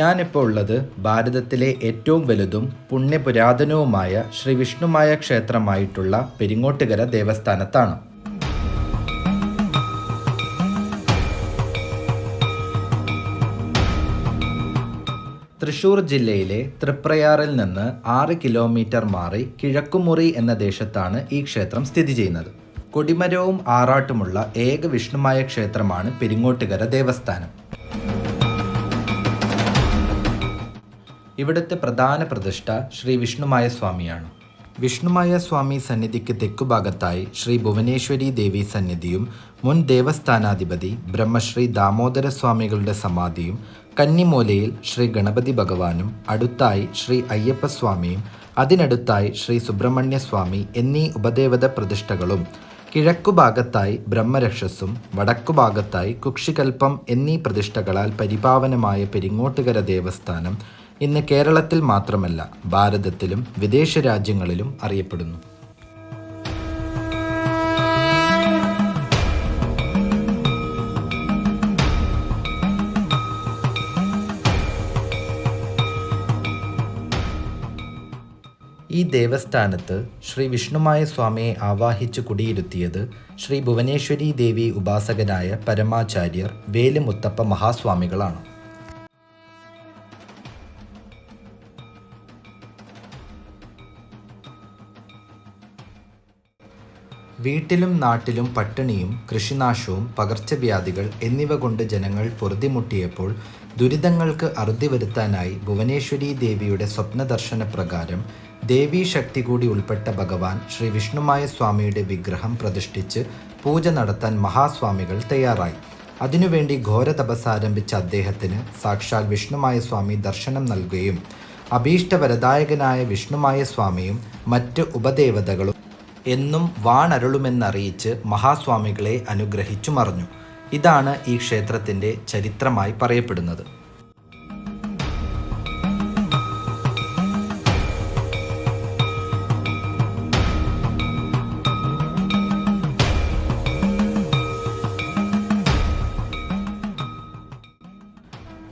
ഞാനിപ്പോൾ ഉള്ളത് ഭാരതത്തിലെ ഏറ്റവും വലുതും പുണ്യപുരാതനവുമായ ശ്രീ വിഷ്ണുമായ ക്ഷേത്രമായിട്ടുള്ള പെരിങ്ങോട്ടുകര ദേവസ്ഥാനത്താണ്. തൃശൂർ ജില്ലയിലെ തൃപ്രയാറിൽ നിന്ന് ആറ് കിലോമീറ്റർ മാറി കിഴക്കുമുറി എന്ന ദേശത്താണ് ഈ ക്ഷേത്രം സ്ഥിതി ചെയ്യുന്നത്. കൊടിമരവും ആറാട്ടുമുള്ള ഏക വിഷ്ണുമായ ക്ഷേത്രമാണ് പെരിങ്ങോട്ടുകര ദേവസ്ഥാനം. ഇവിടുത്തെ പ്രധാന പ്രതിഷ്ഠ ശ്രീ വിഷ്ണുമായ സ്വാമിയാണ്. വിഷ്ണുമായ സ്വാമി സന്നിധിക്ക് തെക്കുഭാഗത്തായി ശ്രീ ഭുവനേശ്വരി ദേവി സന്നിധിയും മുൻ ദേവസ്ഥാനാധിപതി ബ്രഹ്മശ്രീ ദാമോദര സ്വാമികളുടെ സമാധിയും കന്നിമൂലയിൽ ശ്രീ ഗണപതി ഭഗവാനും അടുത്തായി ശ്രീ അയ്യപ്പസ്വാമിയും അതിനടുത്തായി ശ്രീ സുബ്രഹ്മണ്യ സ്വാമി എന്നീ ഉപദേവത പ്രതിഷ്ഠകളും കിഴക്കുഭാഗത്തായി ബ്രഹ്മരക്ഷസും വടക്കുഭാഗത്തായി കുക്ഷികൽപ്പം എന്നീ പ്രതിഷ്ഠകളാൽ പരിപാവനമായ പെരിങ്ങോട്ടുകര ദേവസ്ഥാനം ഇന്ന് കേരളത്തിൽ മാത്രമല്ല ഭാരതത്തിലും വിദേശ രാജ്യങ്ങളിലും അറിയപ്പെടുന്നു. ഈ ദേവസ്ഥാനത്ത് ശ്രീ വിഷ്ണുമായ സ്വാമിയെ ആവാഹിച്ചു കുടിയിരുത്തിയത് ശ്രീ ഭുവനേശ്വരി ദേവി ഉപാസകനായ പരമാചാര്യർ വേലുമുത്തപ്പ മഹാസ്വാമികളാണ്. വീട്ടിലും നാട്ടിലും പട്ടിണിയും കൃഷിനാശവും പകർച്ചവ്യാധികൾ എന്നിവ കൊണ്ട് ജനങ്ങൾ പൊറുതിമുട്ടിയപ്പോൾ ദുരിതങ്ങൾക്ക് അറുതി വരുത്താനായി ഭുവനേശ്വരി ദേവിയുടെ സ്വപ്നദർശന പ്രകാരം ദേവീ ശക്തി കൂടി ഉൾപ്പെട്ട ഭഗവാൻ ശ്രീ വിഷ്ണുമായ സ്വാമിയുടെ വിഗ്രഹം പ്രതിഷ്ഠിച്ച് പൂജ നടത്താൻ മഹാസ്വാമികൾ തയ്യാറായി. അതിനുവേണ്ടി ഘോര തപസ് ആരംഭിച്ച അദ്ദേഹത്തിന് സാക്ഷാൽ വിഷ്ണുമായ സ്വാമി ദർശനം നൽകുകയും അഭീഷ്ടവരദായകനായ വിഷ്ണുമായ സ്വാമിയും മറ്റ് ഉപദേവതകളും എന്നും വാണരുളുമെന്നറിയിച്ച് മഹാസ്വാമികളെ അനുഗ്രഹിച്ചു മറഞ്ഞു. ഇതാണ് ഈ ക്ഷേത്രത്തിന്റെ ചരിത്രമായി പറയപ്പെടുന്നത്.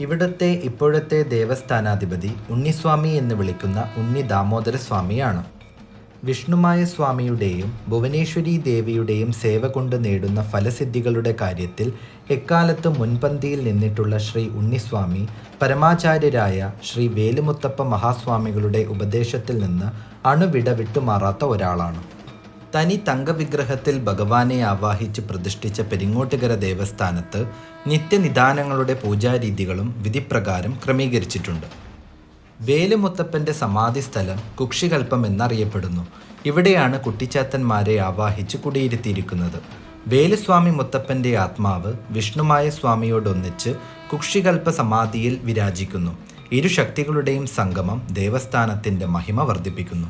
ഇവിടുത്തെ ഇപ്പോഴത്തെ ദേവസ്ഥാനാധിപതി ഉണ്ണിസ്വാമി എന്ന് വിളിക്കുന്ന ഉണ്ണി ദാമോദര സ്വാമിയാണ് വിഷ്ണുമായ സ്വാമിയുടെയും ഭുവനേശ്വരി ദേവിയുടെയും സേവ കൊണ്ട് നേടുന്ന ഫലസിദ്ധികളുടെ കാര്യത്തിൽ എക്കാലത്ത് മുൻപന്തിയിൽ നിന്നിട്ടുള്ള ശ്രീ ഉണ്ണിസ്വാമി പരമാചാര്യരായ ശ്രീ വേലുമുത്തപ്പ മഹാസ്വാമികളുടെ ഉപദേശത്തിൽ നിന്ന് അണുവിട വിട്ടുമാറാത്ത ഒരാളാണ്. തനി തങ്കവിഗ്രഹത്തിൽ ഭഗവാനെ ആവാഹിച്ച് പ്രതിഷ്ഠിച്ച പെരിങ്ങോട്ടുകര ദേവസ്ഥാനത്ത് നിത്യനിദാനങ്ങളുടെ പൂജാരീതികളും വിധിപ്രകാരം ക്രമീകരിച്ചിട്ടുണ്ട്. വേലുമുത്തപ്പന്റെ സമാധി സ്ഥലം കുക്ഷികൽപ്പം എന്നറിയപ്പെടുന്നു. ഇവിടെയാണ് കുട്ടിച്ചാത്തന്മാരെ ആവാഹിച്ച് കുടിയിരുത്തിയിരിക്കുന്നത്. വേലുസ്വാമി മുത്തപ്പന്റെ ആത്മാവ് വിഷ്ണുമായ സ്വാമിയോടൊന്നിച്ച് കുക്ഷികൽപ്പ സമാധിയിൽ വിരാജിക്കുന്നു. ഇരു ശക്തികളുടെയും സംഗമം ദേവസ്ഥാനത്തിന്റെ മഹിമ വർദ്ധിപ്പിക്കുന്നു.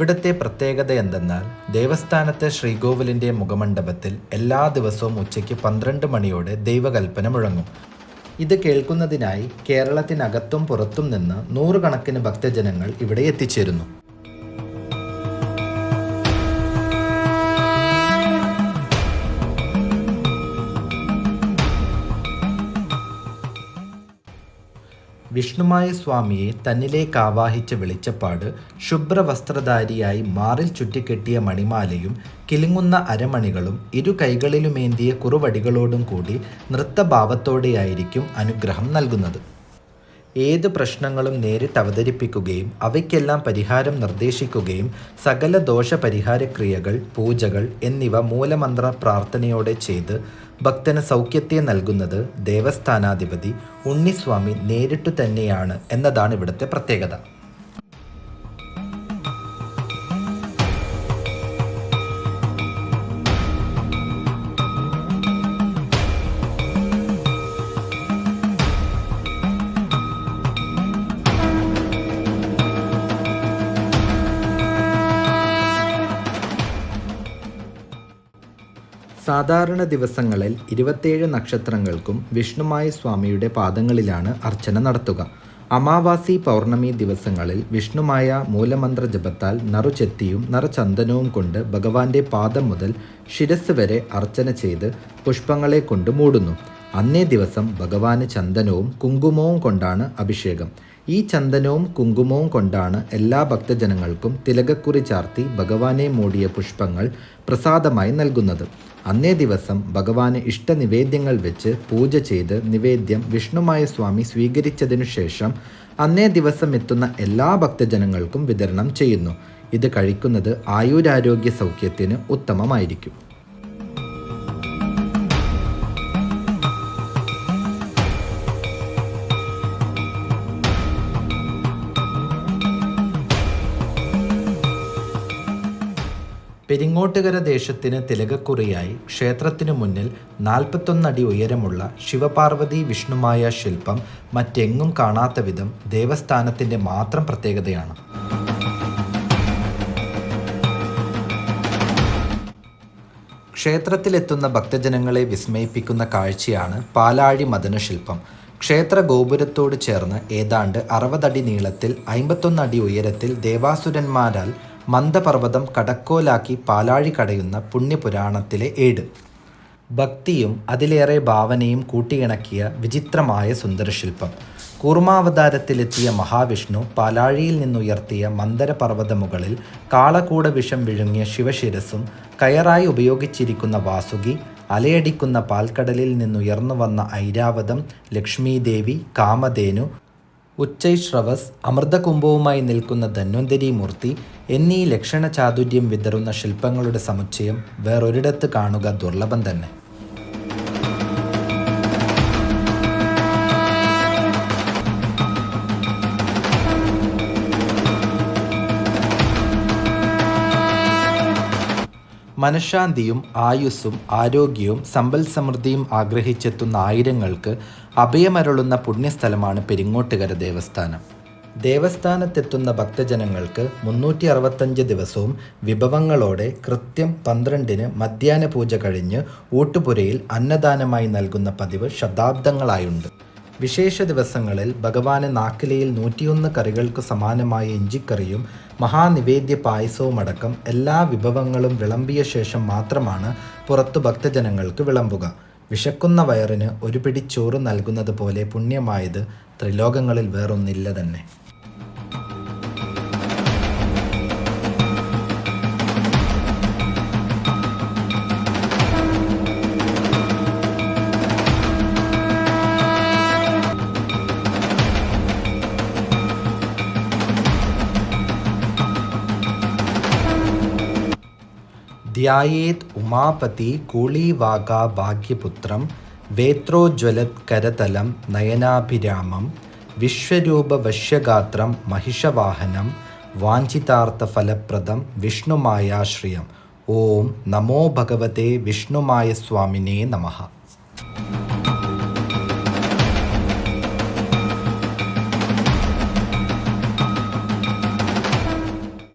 ഇവിടുത്തെ പ്രത്യേകത എന്തെന്നാൽ ദേവസ്ഥാനത്തെ ശ്രീകോവിലിന്റെ മുഖമണ്ഡപത്തിൽ എല്ലാ ദിവസവും ഉച്ചയ്ക്ക് പന്ത്രണ്ട് മണിയോടെ ദൈവകൽപ്പന മുഴങ്ങും. ഇത് കേൾക്കുന്നതിനായി കേരളത്തിനകത്തും പുറത്തും നിന്ന് നൂറുകണക്കിന് ഭക്തജനങ്ങൾ ഇവിടെ എത്തിച്ചേരുന്നു. വിഷ്ണുമായ സ്വാമിയെ തന്നിലേക്ക് ആവാഹിച്ച വെളിച്ചപ്പാട് ശുഭ്രവസ്ത്രധാരിയായി മാറിൽ ചുറ്റിക്കെട്ടിയ മണിമാലയും കിലുങ്ങുന്ന അരമണികളും ഇരു കൈകളിലുമേന്തിയ കുറുവടികളോടും കൂടി നൃത്തഭാവത്തോടെയായിരിക്കും അനുഗ്രഹം നൽകുന്നത്. ഏത് പ്രശ്നങ്ങളും നേരിട്ട് അവതരിപ്പിക്കുകയും അവയ്ക്കെല്ലാം പരിഹാരം നിർദ്ദേശിക്കുകയും സകല ദോഷ പരിഹാരക്രിയകൾ പൂജകൾ എന്നിവ മൂലമന്ത്ര പ്രാർത്ഥനയോടെ ചെയ്ത് ഭക്തന് സൗഖ്യത്തെ നൽകുന്നത് ദേവസ്ഥാനാധിപതി ഉണ്ണിസ്വാമി നേരിട്ടു തന്നെയാണ് എന്നതാണ് ഇവിടുത്തെ പ്രത്യേകത. സാധാരണ ദിവസങ്ങളിൽ ഇരുപത്തേഴ് നക്ഷത്രങ്ങൾക്കും വിഷ്ണുമായ സ്വാമിയുടെ പാദങ്ങളിലാണ് അർച്ചന നടത്തുക. അമാവാസി പൗർണമി ദിവസങ്ങളിൽ വിഷ്ണുമായ മൂലമന്ത്ര ജപത്താൽ നറുചെത്തിയും നറുചന്ദനവും കൊണ്ട് ഭഗവാന്റെ പാദം മുതൽ ശിരസ് വരെ അർച്ചന ചെയ്ത് പുഷ്പങ്ങളെ കൊണ്ട് മൂടുന്നു. അന്നേ ദിവസം ഭഗവാന് ചന്ദനവും കുങ്കുമവും കൊണ്ടാണ് അഭിഷേകം. ഈ ചന്ദനവും കുങ്കുമവും കൊണ്ടാണ് എല്ലാ ഭക്തജനങ്ങൾക്കും തിലകക്കുറി ചാർത്തി ഭഗവാനെ മൂടിയ പുഷ്പങ്ങൾ പ്രസാദമായി നൽകുന്നത്. അന്നേ ദിവസം ഭഗവാന് ഇഷ്ടനിവേദ്യങ്ങൾ വെച്ച് പൂജ ചെയ്ത് നിവേദ്യം വിഷ്ണുമായ സ്വാമി സ്വീകരിച്ചതിനു ശേഷം അന്നേ ദിവസം എത്തുന്ന എല്ലാ ഭക്തജനങ്ങൾക്കും വിതരണം ചെയ്യുന്നു. ഇത് കഴിക്കുന്നത് ആയുരാരോഗ്യ സൗഖ്യത്തിന് ഉത്തമമായിരിക്കും. പെരിങ്ങോട്ടുകര ദേശത്തിന് തിലകക്കുറിയായി ക്ഷേത്രത്തിനു മുന്നിൽ നാൽപ്പത്തൊന്നടി ഉയരമുള്ള ശിവപാർവതി വിഷ്ണുമായ ശില്പം മറ്റെങ്ങും കാണാത്ത വിധം ദേവസ്ഥാനത്തിന്റെ മാത്രം പ്രത്യേകതയാണ്. ക്ഷേത്രത്തിലെത്തുന്ന ഭക്തജനങ്ങളെ വിസ്മയിപ്പിക്കുന്ന കാഴ്ചയാണ് പാലാഴി മദനശില്പം. ക്ഷേത്ര ഗോപുരത്തോട് ചേർന്ന് ഏതാണ്ട് അറുപതടി നീളത്തിൽ അമ്പത്തൊന്നടി ഉയരത്തിൽ ദേവാസുരന്മാരാൽ മന്ദപർവതം കടക്കോലാക്കി പാലാഴി കടയുന്ന പുണ്യപുരാണത്തിലെ ഏട്. ഭക്തിയും അതിലേറെ ഭാവനയും കൂട്ടിയിണക്കിയ വിചിത്രമായ സുന്ദരശില്പം. കൂർമാവതാരത്തിലെത്തിയ മഹാവിഷ്ണു പാലാഴിയിൽ നിന്നുയർത്തിയ മന്ദരപർവത മുകളിൽ കാളകൂട വിഷം വിഴുങ്ങിയ ശിവശിരസും കയറായി ഉപയോഗിച്ചിരിക്കുന്ന വാസുകി അലയടിക്കുന്ന പാൽക്കടലിൽ നിന്നുയർന്നു വന്ന ഐരാവതം ലക്ഷ്മീദേവി കാമധേനു ഉച്ചൈശ്രവസ് അമൃതകുംഭവുമായി നിൽക്കുന്ന ധന്വന്തരി മൂർത്തി എന്നീ ലക്ഷണ ചാതുര്യം വിതറുന്ന ശില്പങ്ങളുടെ സമുച്ചയം വേറൊരിടത്ത് കാണുക ദുർലഭം തന്നെ. മനഃശാന്തിയും ആയുസ്സും ആരോഗ്യവും സമ്പൽ സമൃദ്ധിയും ആഗ്രഹിച്ചെത്തുന്ന ആയിരങ്ങൾക്ക് അഭയമരുളുന്ന പുണ്യസ്ഥലമാണ് പെരിങ്ങോട്ടുകര ദേവസ്ഥാനം. ദേവസ്ഥാനത്തെത്തുന്ന ഭക്തജനങ്ങൾക്ക് മുന്നൂറ്റി അറുപത്തഞ്ച് ദിവസവും വിഭവങ്ങളോടെ കൃത്യം പന്ത്രണ്ടിന് മധ്യാഹ്ന പൂജ കഴിഞ്ഞ് ഊട്ടുപുരയിൽ അന്നദാനമായി നൽകുന്ന പതിവ് ശതാബ്ദങ്ങളായുണ്ട്. വിശേഷ ദിവസങ്ങളിൽ ഭഗവാന് നാക്കിലയിൽ നൂറ്റിയൊന്ന് കറികൾക്ക് സമാനമായ ഇഞ്ചിക്കറിയും മഹാനിവേദ്യ പായസവും അടക്കം എല്ലാ വിഭവങ്ങളും വിളമ്പിയ ശേഷം മാത്രമാണ് പുറത്തു ഭക്തജനങ്ങൾക്ക് വിളമ്പുക. വിശക്കുന്ന വയറിന് ഒരു പിടി ചോറ് നൽകുന്നത് പോലെ പുണ്യമായത് ത്രിലോകങ്ങളിൽ വേറൊന്നില്ല തന്നെ. ധ്യായേത് ഉമാപതി കൂളീവാക ഭാഗ്യപുത്രം വേത്രോജ്വലത് കരതലം നയനാഭിരാമം വിശ്വരൂപവശ്യഗാത്രം മഹിഷവാഹനം വാഞ്ചിതാർത്ഥഫലപ്രദം വിഷ്ണുമായാശ്രിയം. ഓം നമോ ഭഗവതേ വിഷ്ണുമായ സ്വാമിനേ നമഃ.